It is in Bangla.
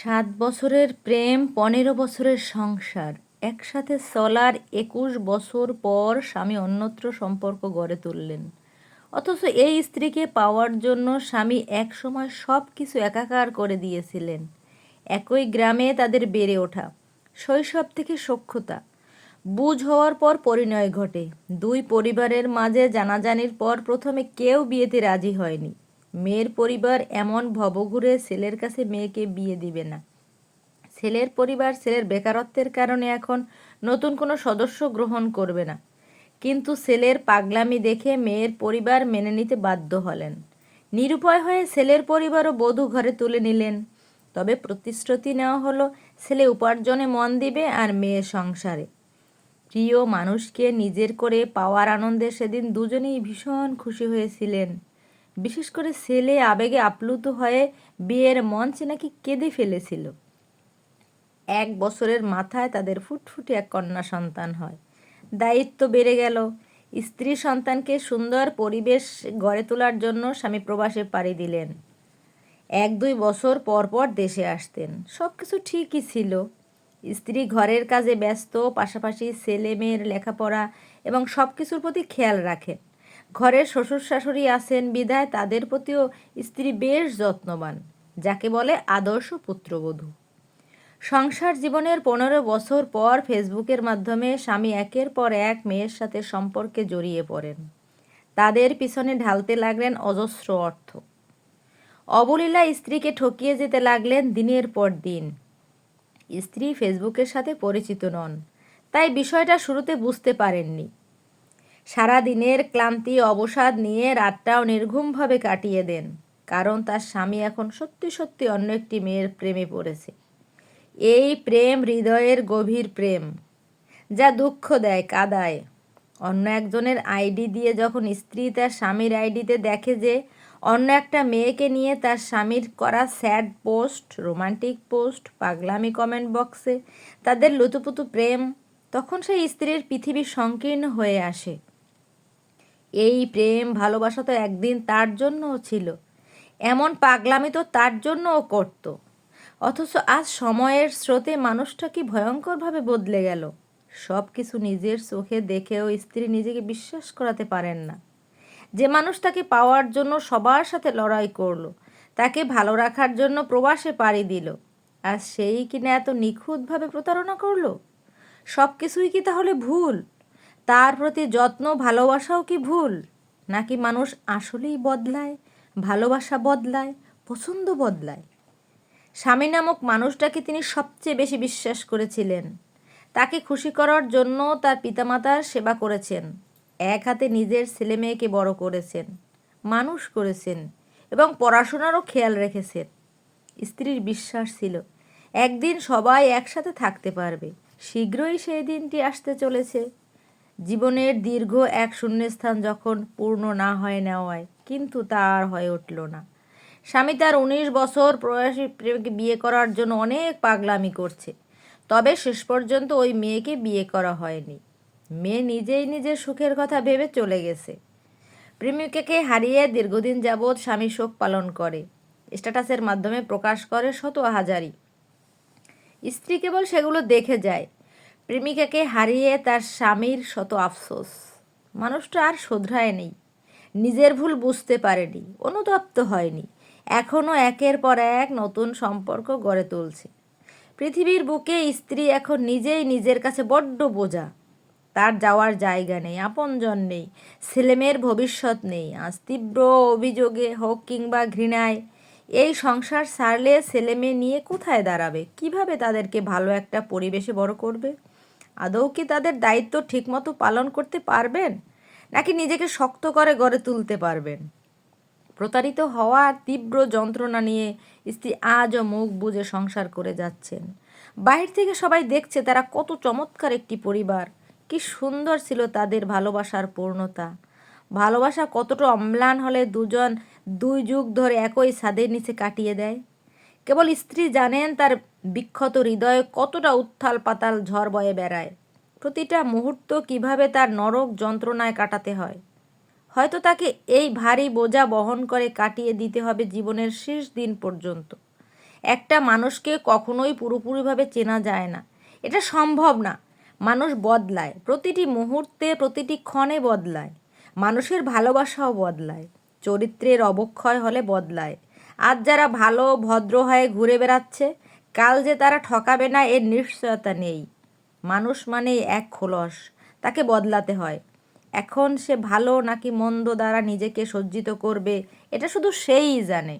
সাত বছরের প্রেম, পনেরো বছরের সংসার। একসাথে চলার একুশ বছর পর স্বামী অন্যত্র সম্পর্ক গড়ে তুললেন। অথচ এই স্ত্রীকে পাওয়ার জন্য স্বামী একসময় সব কিছু একাকার করে দিয়েছিলেন। একই গ্রামে তাদের বেড়ে ওঠা, শৈশব থেকে সক্ষতা। বুঝ হওয়ার পর পরিণয় ঘটে। দুই পরিবারের মাঝে জানাজানির পর প্রথমে কেউ বিয়েতে রাজি হয়নি। মেয়ের পরিবার এমন ভবঘুরে ছেলের কাছে মেয়েকে বিয়ে দিবে না। ছেলের পরিবার ছেলের বেকারত্বের কারণে এখন নতুন কোনো সদস্য গ্রহণ করবে না। কিন্তু ছেলের পাগলামি দেখে মেয়ের পরিবার মেনে নিতে বাধ্য হলেন। নিরুপায় হয়ে ছেলের পরিবারও বধূ ঘরে তুলে নিলেন। তবে প্রতিশ্রুতি নেওয়া হলো, ছেলে উপার্জনে মন দিবে আর মেয়ে সংসারে। প্রিয় মানুষকে নিজের করে পাওয়ার আনন্দে সেদিন দুজনেই ভীষণ খুশি হয়েছিলেন। বিশেষ করে ছেলে আবেগে আপ্লুত হয়ে বিয়ের মঞ্চে নাকি কেঁদে ফেলেছিল। এক বছরের মাথায় তাদের ফুটফুটে এক কন্যা সন্তান হয়। দায়িত্ব বেড়ে গেল। স্ত্রী সন্তানকে সুন্দর পরিবেশ গড়ে তোলার জন্য স্বামী প্রবাসে পাড়ি দিলেন। এক দুই বছর পর পর দেশে আসতেন। সব কিছু ঠিকই ছিল। স্ত্রী ঘরের কাজে ব্যস্ত, পাশাপাশি ছেলে মেয়ের লেখাপড়া এবং সব কিছুর প্রতি খেয়াল রাখেন ঘরের শ্বশুর শাশুড়ি আছেন বিদায় তাদের প্রতিও স্ত্রী বেশ যত্নবান, যাকে বলে আদর্শ পুত্রবধূ। সংসার জীবনের পনেরো বছর পর ফেসবুকের মাধ্যমে স্বামী একের পর এক মেয়ের সাথে সম্পর্কে জড়িয়ে পড়েন। তাদের পিছনে ঢালতে লাগলেন অজস্র অর্থ। অবলীলা স্ত্রীকে ঠকিয়ে যেতে লাগলেন দিনের পর দিন। স্ত্রী ফেসবুকের সাথে পরিচিত নন, তাই বিষয়টা শুরুতে বুঝতে পারেননি। সারা দিনের ক্লান্তি, অবসাদ নিয়ে রাতটাও নির্ঘুমভাবে কাটিয়ে দেন, কারণ তার স্বামী এখন সত্যি সত্যি অন্য একটি মেয়ের প্রেমে পড়েছে। এই প্রেম হৃদয়ের গভীর প্রেম, যা দুঃখ দেয়, কাদায়। অন্য একজনের আইডি দিয়ে যখন স্ত্রী তার স্বামীর আইডিতে দেখে যে অন্য একটা মেয়েকে নিয়ে তার স্বামীর করা স্যাড পোস্ট, রোমান্টিক পোস্ট, পাগলামি কমেন্ট বক্সে তাদের লুতুপুতু প্রেম, তখন সেই স্ত্রীর পৃথিবী সংকীর্ণ হয়ে আসে। এই প্রেম, ভালোবাসা তো একদিন তার জন্যও ছিল। এমন পাগলামি তো তার জন্যও করত। অথচ আজ সময়ের স্রোতে মানুষটা কি ভয়ঙ্করভাবে বদলে গেল। সব কিছু নিজের চোখে দেখেও স্ত্রী নিজেকে বিশ্বাস করাতে পারেন না। যে মানুষ তাকে পাওয়ার জন্য সবার সাথে লড়াই করল, তাকে ভালো রাখার জন্য প্রবাসে পাড়ি দিল, আর সেই কিনা এত নিখুঁতভাবে প্রতারণা করল? সব কিছুই কি তাহলে ভুল? তার প্রতি যত্ন ভালোবাসাও কি ভুল? নাকি মানুষ আসলেই বদলায়, ভালোবাসা বদলায়, পছন্দ বদলায়? স্বামী নামক মানুষটাকে তিনি সবচেয়ে বেশি বিশ্বাস করেছিলেন। তাকে খুশি করার জন্য তার পিতামাতার সেবা করেছেন। এক হাতে নিজের ছেলে মেয়েকে বড় করেছেন, মানুষ করেছেন এবং পড়াশোনারও খেয়াল রেখেছেন। স্ত্রীর বিশ্বাস ছিল, একদিন সবাই একসাথে থাকতে পারবে। শীঘ্রই সেই দিনটি আসতে চলেছে। জীবনের দীর্ঘ এক শূন্যস্থান যখন পূর্ণ না হয় নেওয়ায়, কিন্তু তা আর হয়ে উঠল না। স্বামী তার উনিশ বছর প্রয়াসী প্রেমকে বিয়ে করার জন্য অনেক পাগলামি করছে। তবে শেষ পর্যন্ত ওই মেয়েকে বিয়ে করা হয়নি। মেয়ে নিজেই নিজের সুখের কথা ভেবে চলে গেছে। প্রেমিকাকে হারিয়ে দীর্ঘদিন যাবৎ স্বামী শোক পালন করে। স্ট্যাটাসের মাধ্যমে প্রকাশ করে শত হাজারি স্ত্রী কেবল সেগুলো দেখে যায়। প্রেমিকাকে হারিয়ে তার স্বামীর শত আফসোস। মানুষটা আর শোধরায় নেই। নিজের ভুল বুঝতে পারেনি, অনুতপ্ত হয়নি। এখনও একের পর এক নতুন সম্পর্ক গড়ে তুলছে। পৃথিবীর বুকে স্ত্রী এখন নিজেই নিজের কাছে বড্ড বোঝা। তার যাওয়ার জায়গা নেই, আপনজন নেই, ছেলেমেয়ের ভবিষ্যৎ নেই। আজ তীব্র অভিযোগে হোক কিংবা ঘৃণায়, এই সংসার সারলে ছেলেমেয়ে নিয়ে কোথায় দাঁড়াবে? কীভাবে তাদেরকে ভালো একটা পরিবেশে বড় করবে? আদৌ কি তাদের দায়িত্ব ঠিকমতো পালন করতে পারবেন? নাকি নিজেকে শক্ত করে গড়ে তুলতে পারবেন? প্রতারিত হওয়ার তীব্র যন্ত্রণা নিয়ে স্ত্রী আজও মুখ বুঝে সংসার করে যাচ্ছেন। বাহির থেকে সবাই দেখছে তারা কত চমৎকার একটি পরিবার। কি সুন্দর ছিল তাদের ভালোবাসার পূর্ণতা। ভালোবাসা কতটা অম্লান হলে দুজন দুই যুগ ধরে একই ছাদের নিচে কাটিয়ে দেয়। কেবল স্ত্রী জানেন তার বিক্ষত হৃদয়ে কতটা উত্থাল পাতাল ঝড় বয়ে বেড়ায়। প্রতিটা মুহূর্ত কীভাবে তার নরক যন্ত্রণায় কাটাতে হয়। হয়তো তাকে এই ভারী বোঝা বহন করে কাটিয়ে দিতে হবে জীবনের শেষ দিন পর্যন্ত। একটা মানুষকে কখনোই পুরোপুরিভাবে চেনা যায় না। এটা সম্ভব না। মানুষ বদলায়। প্রতিটি মুহূর্তে, প্রতিটি ক্ষণে বদলায়। মানুষের ভালোবাসাও বদলায়। চরিত্রের অবক্ষয় হলে বদলায়। আজ যারা ভালো ভদ্র হয়ে ঘুরে বেড়াচ্ছে, কাল যে তারা ঠকাবে না এর নিশ্চয়তা নেই। মানুষ মানেই এক খোলস, তাকে বদলাতে হয়। এখন সে ভালো নাকি মন্দ দ্বারা নিজেকে সজ্জিত করবে, এটা শুধু সেই জানে।